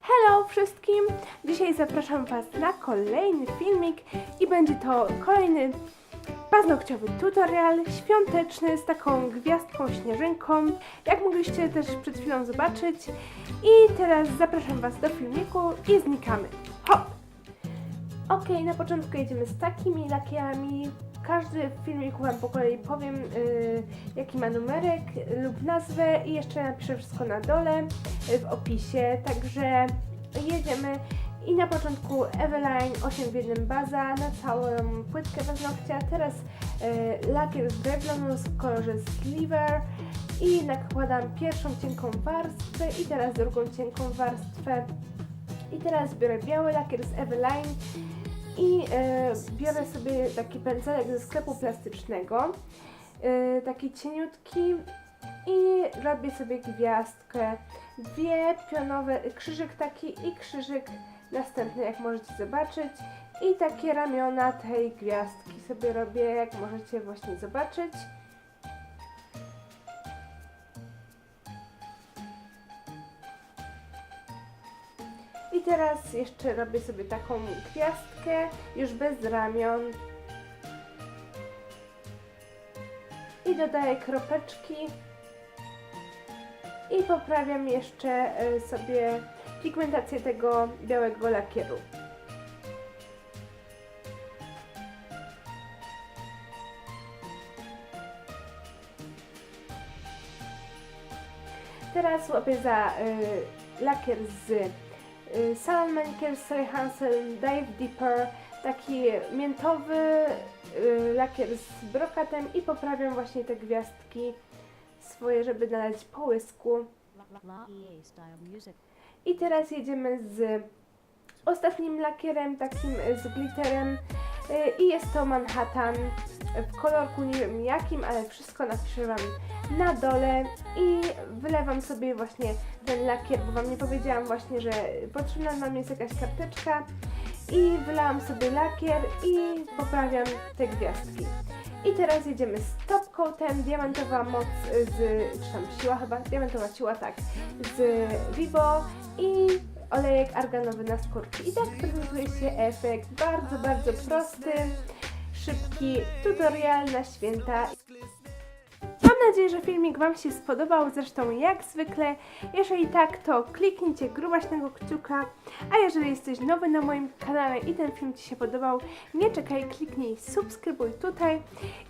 Hello wszystkim! Dzisiaj zapraszam Was na kolejny filmik i będzie to kolejny paznokciowy tutorial świąteczny z taką gwiazdką śnieżynką, jak mogliście też przed chwilą zobaczyć. I teraz zapraszam Was do filmiku i znikamy. Hop! Ok, na początku jedziemy z takimi lakierami. Każdy filmiku Wam po kolei powiem, yy, jaki ma numerek lub nazwę i jeszcze napiszę wszystko na dole yy, w opisie. Także jedziemy i na początku Eveline 8 w 1 baza na całą płytkę paznokcia. Teraz yy, lakier z Revlonu w kolorze Sliver i nakładam pierwszą cienką warstwę i teraz drugą cienką warstwę. I teraz biorę biały lakier z Eveline i e, biorę sobie taki pędzelek ze sklepu plastycznego, e, taki cieniutki i robię sobie gwiazdkę. Dwie pionowe, krzyżyk taki i krzyżyk następny, jak możecie zobaczyć. I takie ramiona tej gwiazdki sobie robię, jak możecie właśnie zobaczyć. I teraz jeszcze robię sobie taką gwiazdkę, już bez ramion. I dodaję kropeczki. I poprawiam jeszcze e, sobie pigmentację tego białego lakieru. Teraz łapię za y, lakier z y, Salon Manicure Hansen Dive Deeper, taki miętowy y, lakier z brokatem i poprawiam właśnie te gwiazdki swoje, żeby nadać połysku. EA style music. I teraz jedziemy z ostatnim lakierem, takim y, z glitterem. Y, i jest to Manhattan w kolorku nie wiem jakim, ale wszystko napiszę Wam na dole. I wylewam sobie właśnie ten lakier, bo Wam nie powiedziałam właśnie, że potrzebna nam jest jakaś karteczka. I wylałam sobie lakier i poprawiam te gwiazdki. I teraz jedziemy z top coatem, diamentowa moc z, czy tam siła chyba, diamentowa siła, tak, z Vivo i olejek arganowy na skórki. I tak prezentuje się efekt, bardzo, bardzo prosty, szybki tutorial na święta. Nadzieję, że filmik Wam się spodobał, zresztą jak zwykle. Jeżeli tak, to kliknijcie grubaśnego kciuka, a jeżeli jesteś nowy na moim kanale i ten film Ci się podobał, nie czekaj, kliknij subskrybuj tutaj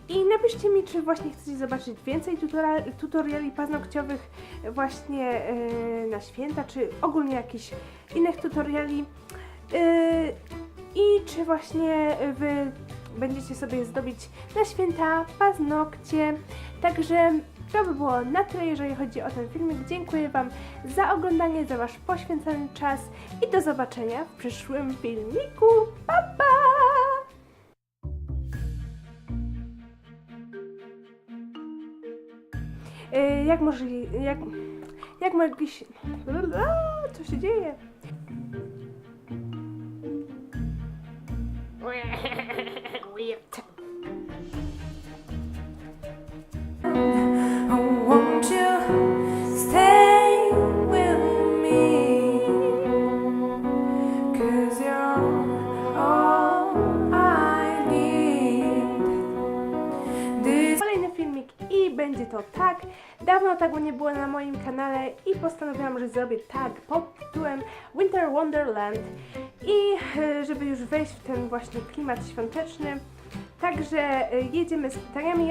i napiszcie mi, czy właśnie chcecie zobaczyć więcej tutorial, tutoriali paznokciowych właśnie yy, na święta, czy ogólnie jakichś innych tutoriali. Yy, I czy właśnie Wy będziecie sobie zdobić na święta paznokcie. Także to by było na tyle, jeżeli chodzi o ten filmik. Dziękuję Wam za oglądanie, za Wasz poświęcony czas i do zobaczenia w przyszłym filmiku. Pa, pa! Yy, Jak może... Jak, jak mogliś... Co się dzieje? Won't będzie to tak. Dawno tego nie było na moim kanale i postanowiłam, że zrobię tak pod tytułem Winter Wonderland i e, żeby już wejść w ten właśnie klimat świąteczny. Także e, jedziemy z pytaniami.